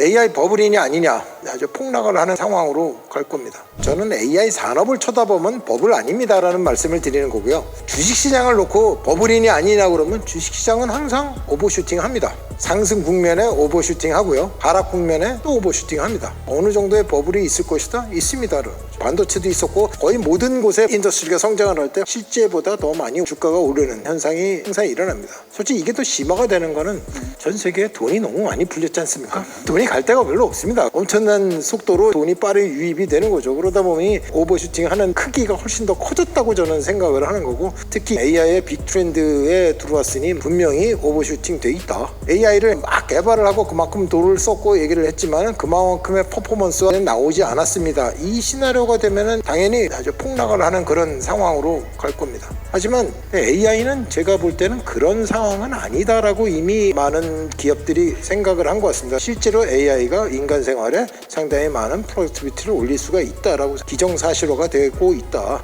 AI 버블이냐 아니냐 아주 폭락을 하는 상황으로 갈 겁니다. 저는 AI 산업을 쳐다보면 버블 아닙니다라는 말씀을 드리는 거고요. 주식시장을 놓고 버블이냐 아니냐 그러면 주식시장은 항상 오버슈팅 합니다. 상승 국면에 오버슈팅 하고요. 하락 국면에 또 오버슈팅 합니다. 어느 정도의 버블이 있을 것이다? 있습니다. 반도체도 있었고 거의 모든 곳에 인더스트리가 성장을 할 때 실제보다 더 많이 주가가 오르는 현상이 항상 일어납니다. 솔직히 이게 또 심화가 되는 거는 전 세계에 돈이 너무 많이 풀렸지 않습니까? 돈이 갈 데가 별로 없습니다. 엄청 난 속도로 돈이 빠르게 유입이 되는 거죠. 그러다 보니 오버슈팅 하는 크기가 훨씬 더 커졌다고 저는 생각을 하는 거고 특히 AI의 빅 트렌드에 들어왔으니 분명히 오버슈팅 돼 있다. AI를 막 개발을 하고 그만큼 돈을 썼고 얘기를 했지만 그만큼의 퍼포먼스가 나오지 않았습니다. 이 시나리오가 되면은 당연히 아주 폭락을 하는 그런 상황으로 갈 겁니다. 하지만 AI는 제가 볼 때는 그런 상황은 아니다라고 이미 많은 기업들이 생각을 한 것 같습니다. 실제로 AI가 인간 생활에 상당히 많은 프로덕티비티를 올릴 수가 있다라고 기정사실화가 되고 있다.